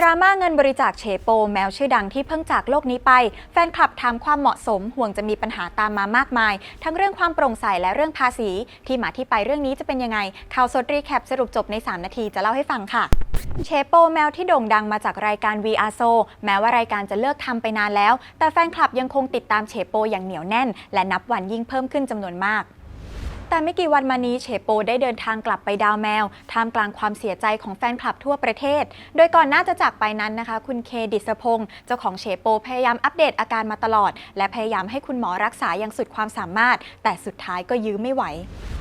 ดราม่าเงินบริจาคเฉโป แมวชื่อดังที่เพิ่งจากโลกนี้ไป แฟนคลับถามความเหมาะสมห่วงจะมีปัญหาตามมามากมาย ทั้งเรื่องความโปร่งใสและเรื่องภาษี ที่มาที่ไปเรื่องนี้จะเป็นยังไงข่าวสดรีแคปสรุปจบใน 3 นาทีจะเล่าให้ฟังค่ะเชโปแมวที่โด่งดังมาจากรายการ VR So แม้ว่ารายการจะเลิกทำไปนานแล้ว แต่แฟนคลับยังคงติดตามเชโปอย่างเหนียวแน่น และนับวันยิ่งเพิ่มขึ้นจำนวนมาก แต่ไม่กี่วันมานี้เฉโปได้เดินทางกลับไปดาวแมวท่ามกลางความเสียใจของแฟนคลับทั่วประเทศ โดยก่อนหน้าจะจากไปนั้นนะคะ คุณเคดิษพงศ์เจ้าของเฉโปพยายามอัปเดตอาการมาตลอด และพยายามให้คุณหมอรักษาอย่างสุดความสามารถ แต่สุดท้ายก็ยื้อไม่ไหว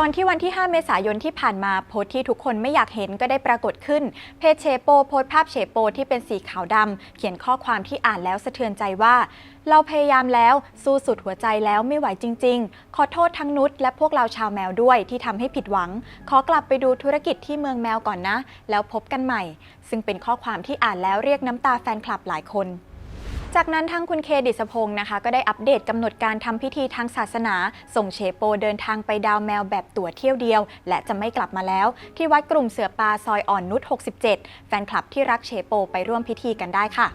ก่อนที่วันที่ 5 เมษายนที่ผ่านมาโพสต์ที่ทุกคนไม่อยากเห็นก็ได้ปรากฏขึ้น เพจเชโปโพสต์ภาพเชโปที่เป็นสีขาวดำเขียนข้อความที่อ่านแล้วสะเทือนใจว่า เราพยายามแล้วสู้สุดหัวใจแล้วไม่ไหวจริง ๆ ขอโทษทั้งนุชและพวกเราชาวแมวด้วยที่ทำให้ผิดหวัง ขอกลับไปดูธุรกิจที่เมืองแมวก่อนนะ แล้วพบกันใหม่ ซึ่งเป็นข้อความที่อ่านแล้วเรียกน้ำตาแฟนคลับหลายคน จากนั้นทั้งคุณเคดิษพงศ์นะคะ ก็ได้อัปเดตกำหนดการทำพิธีทางศาสนา ส่งเชโปเดินทางไปดาวแมวแบบตั๋วเที่ยวเดียว และจะไม่กลับมาแล้ว ที่วัดกลุ่มเสือปลาซอยอ่อนนุช 67 แฟนคลับที่รักเชโปไปร่วมพิธีกันได้ค่ะ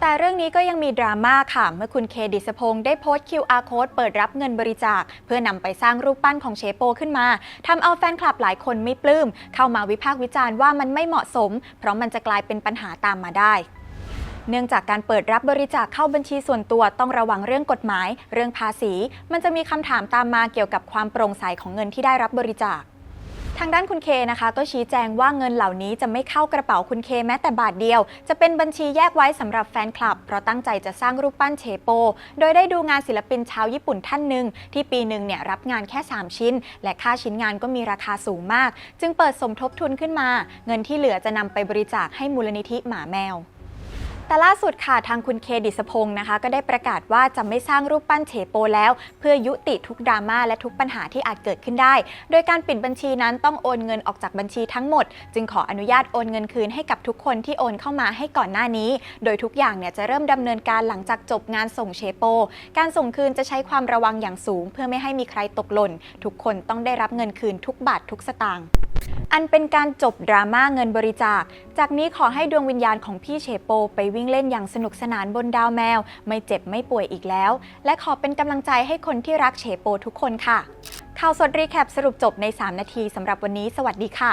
แต่เรื่องนี้ก็ยังมีดราม่าค่ะ เมื่อคุณเคดิษพงศ์ได้โพสต์ QR code เปิดรับเงินบริจาค เพื่อนำไปสร้างรูปปั้นของเชโปขึ้นมาทำเอาแฟนคลับหลายคนไม่ปลื้ม เข้ามาวิพากษ์วิจารณ์ว่ามันไม่เหมาะสม เพราะมันจะกลายเป็นปัญหาตามมาได้ เนื่องจากการเปิดรับบริจาคเข้าบัญชีส่วนตัวต้องระวังเรื่องกฎหมาย เรื่องภาษี มันจะมีคำถามตามมาเกี่ยวกับความโปร่งใสของเงินที่ได้รับบริจาคทางด้านคุณเคนะคะก็ชี้แจงว่าเงินเหล่านี้จะไม่เข้ากระเป๋าคุณเคแม้แต่บาทเดียว จะเป็นบัญชีแยกไว้สำหรับแฟนคลับ เพราะตั้งใจจะสร้างรูปปั้นเชโป โดยได้ดูงานศิลปินชาวญี่ปุ่นท่านหนึ่งที่ปีหนึ่งเนี่ยรับงานแค่ 3 ชิ้น และค่าชิ้นงานก็มีราคาสูงมาก จึงเปิดสมทบทุนขึ้นมา เงินที่เหลือจะนำไปบริจาคให้มูลนิธิหมาแมว แต่ล่าสุดค่ะทางคุณเคดิษพงศ์นะคะ ก็ได้ประกาศว่าจะไม่สร้างรูปปั้นเฉโปแล้ว เพื่อยุติทุกดราม่าและทุกปัญหาที่อาจเกิดขึ้นได้ โดยการปิดบัญชีนั้นต้องโอนเงินออกจากบัญชีทั้งหมด จึงขออนุญาตโอนเงินคืนให้กับทุกคนที่โอนเข้ามาให้ก่อนหน้านี้ โดยทุกอย่างเนี่ยจะเริ่มดำเนินการหลังจากจบงานส่งเชโป การส่งคืนจะใช้ความระวังอย่างสูง เพื่อไม่ให้มีใครตกหล่นทุกคนต้องได้รับเงินคืนทุกบาททุกสตางค์ อันเป็นการจบดราม่าเงินบริจาค จากนี้ขอให้ดวงวิญญาณของพี่เชโป ไปวิ่งเล่นอย่างสนุกสนานบนดาวแมว ไม่เจ็บไม่ป่วยอีกแล้ว และขอเป็นกำลังใจให้คนที่รักเชโปทุกคนค่ะ ข่าวสดรีแคปสรุปจบใน 3 นาทีสำหรับวันนี้ สวัสดีค่ะ